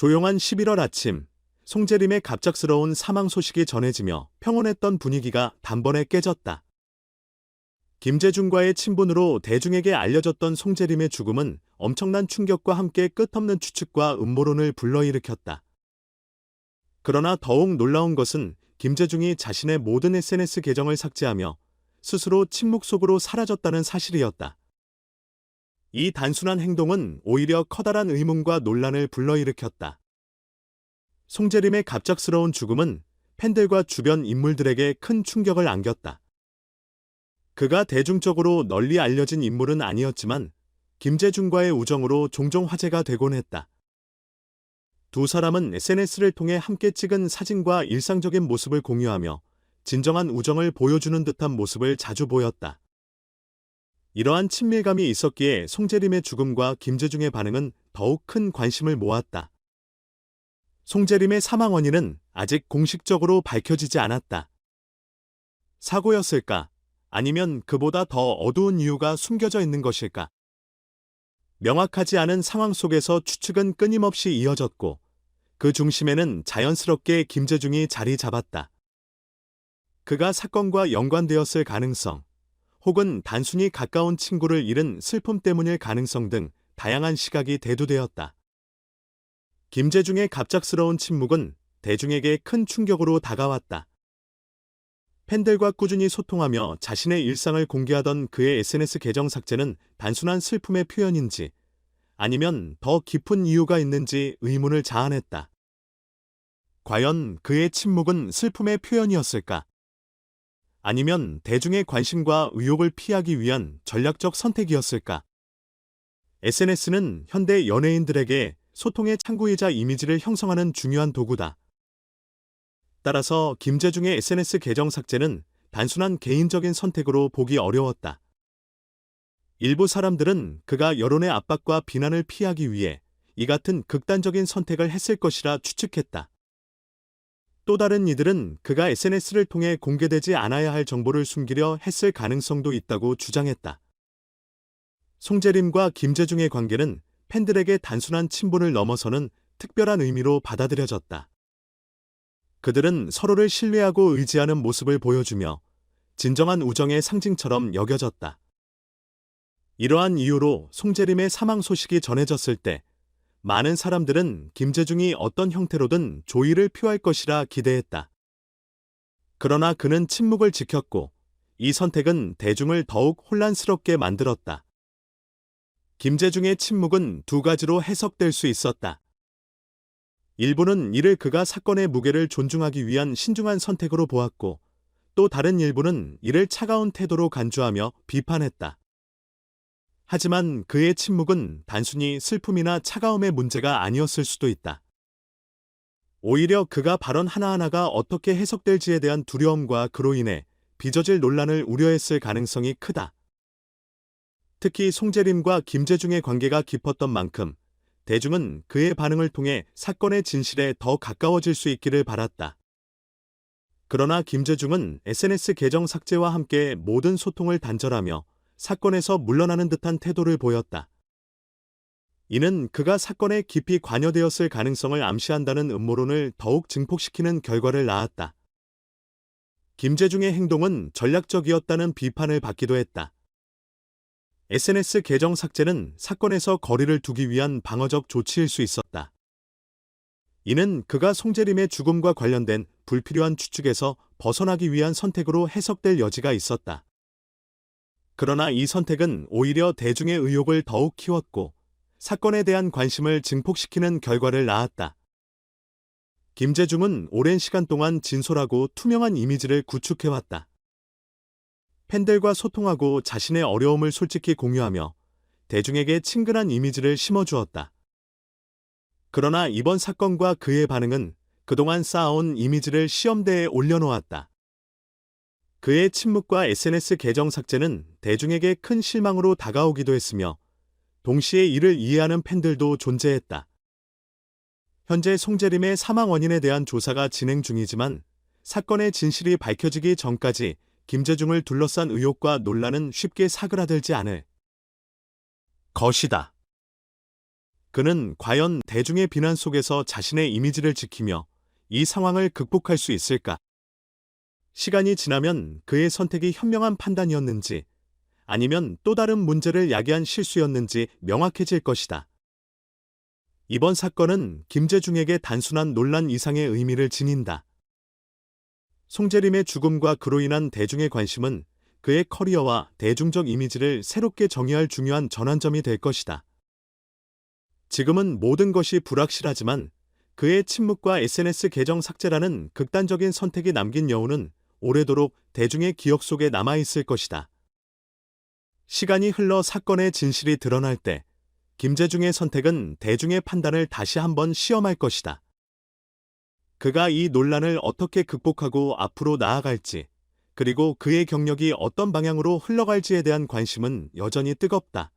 조용한 11월 아침, 송재림의 갑작스러운 사망 소식이 전해지며 평온했던 분위기가 단번에 깨졌다. 김재중과의 친분으로 대중에게 알려졌던 송재림의 죽음은 엄청난 충격과 함께 끝없는 추측과 음모론을 불러일으켰다. 그러나 더욱 놀라운 것은 김재중이 자신의 모든 SNS 계정을 삭제하며 스스로 침묵 속으로 사라졌다는 사실이었다. 이 단순한 행동은 오히려 커다란 의문과 논란을 불러일으켰다. 송재림의 갑작스러운 죽음은 팬들과 주변 인물들에게 큰 충격을 안겼다. 그가 대중적으로 널리 알려진 인물은 아니었지만 김재중과의 우정으로 종종 화제가 되곤 했다. 두 사람은 SNS를 통해 함께 찍은 사진과 일상적인 모습을 공유하며 진정한 우정을 보여주는 듯한 모습을 자주 보였다. 이러한 친밀감이 있었기에 송재림의 죽음과 김재중의 반응은 더욱 큰 관심을 모았다. 송재림의 사망 원인은 아직 공식적으로 밝혀지지 않았다. 사고였을까? 아니면 그보다 더 어두운 이유가 숨겨져 있는 것일까? 명확하지 않은 상황 속에서 추측은 끊임없이 이어졌고 그 중심에는 자연스럽게 김재중이 자리 잡았다. 그가 사건과 연관되었을 가능성, 혹은 단순히 가까운 친구를 잃은 슬픔 때문일 가능성 등 다양한 시각이 대두되었다. 김재중의 갑작스러운 침묵은 대중에게 큰 충격으로 다가왔다. 팬들과 꾸준히 소통하며 자신의 일상을 공개하던 그의 SNS 계정 삭제는 단순한 슬픔의 표현인지 아니면 더 깊은 이유가 있는지 의문을 자아냈다. 과연 그의 침묵은 슬픔의 표현이었을까? 아니면 대중의 관심과 의혹을 피하기 위한 전략적 선택이었을까? SNS는 현대 연예인들에게 소통의 창구이자 이미지를 형성하는 중요한 도구다. 따라서 김재중의 SNS 계정 삭제는 단순한 개인적인 선택으로 보기 어려웠다. 일부 사람들은 그가 여론의 압박과 비난을 피하기 위해 이 같은 극단적인 선택을 했을 것이라 추측했다. 또 다른 이들은 그가 SNS를 통해 공개되지 않아야 할 정보를 숨기려 했을 가능성도 있다고 주장했다. 송재림과 김재중의 관계는 팬들에게 단순한 친분을 넘어서는 특별한 의미로 받아들여졌다. 그들은 서로를 신뢰하고 의지하는 모습을 보여주며 진정한 우정의 상징처럼 여겨졌다. 이러한 이유로 송재림의 사망 소식이 전해졌을 때 많은 사람들은 김재중이 어떤 형태로든 조의를 표할 것이라 기대했다. 그러나 그는 침묵을 지켰고 이 선택은 대중을 더욱 혼란스럽게 만들었다. 김재중의 침묵은 두 가지로 해석될 수 있었다. 일부는 이를 그가 사건의 무게를 존중하기 위한 신중한 선택으로 보았고, 또 다른 일부는 이를 차가운 태도로 간주하며 비판했다. 하지만 그의 침묵은 단순히 슬픔이나 차가움의 문제가 아니었을 수도 있다. 오히려 그가 발언 하나하나가 어떻게 해석될지에 대한 두려움과 그로 인해 빚어질 논란을 우려했을 가능성이 크다. 특히 송재림과 김재중의 관계가 깊었던 만큼 대중은 그의 반응을 통해 사건의 진실에 더 가까워질 수 있기를 바랐다. 그러나 김재중은 SNS 계정 삭제와 함께 모든 소통을 단절하며 사건에서 물러나는 듯한 태도를 보였다. 이는 그가 사건에 깊이 관여되었을 가능성을 암시한다는 음모론을 더욱 증폭시키는 결과를 낳았다. 김재중의 행동은 전략적이었다는 비판을 받기도 했다. SNS 계정 삭제는 사건에서 거리를 두기 위한 방어적 조치일 수 있었다. 이는 그가 송재림의 죽음과 관련된 불필요한 추측에서 벗어나기 위한 선택으로 해석될 여지가 있었다. 그러나 이 선택은 오히려 대중의 의혹을 더욱 키웠고 사건에 대한 관심을 증폭시키는 결과를 낳았다. 김재중은 오랜 시간 동안 진솔하고 투명한 이미지를 구축해왔다. 팬들과 소통하고 자신의 어려움을 솔직히 공유하며 대중에게 친근한 이미지를 심어주었다. 그러나 이번 사건과 그의 반응은 그동안 쌓아온 이미지를 시험대에 올려놓았다. 그의 침묵과 SNS 계정 삭제는 대중에게 큰 실망으로 다가오기도 했으며 동시에 이를 이해하는 팬들도 존재했다. 현재 송재림의 사망 원인에 대한 조사가 진행 중이지만 사건의 진실이 밝혀지기 전까지 김재중을 둘러싼 의혹과 논란은 쉽게 사그라들지 않을 것이다. 그는 과연 대중의 비난 속에서 자신의 이미지를 지키며 이 상황을 극복할 수 있을까? 시간이 지나면 그의 선택이 현명한 판단이었는지 아니면 또 다른 문제를 야기한 실수였는지 명확해질 것이다. 이번 사건은 김재중에게 단순한 논란 이상의 의미를 지닌다. 송재림의 죽음과 그로 인한 대중의 관심은 그의 커리어와 대중적 이미지를 새롭게 정의할 중요한 전환점이 될 것이다. 지금은 모든 것이 불확실하지만 그의 침묵과 SNS 계정 삭제라는 극단적인 선택이 남긴 여운은 오래도록 대중의 기억 속에 남아있을 것이다. 시간이 흘러 사건의 진실이 드러날 때 김재중의 선택은 대중의 판단을 다시 한번 시험할 것이다. 그가 이 논란을 어떻게 극복하고 앞으로 나아갈지, 그리고 그의 경력이 어떤 방향으로 흘러갈지에 대한 관심은 여전히 뜨겁다.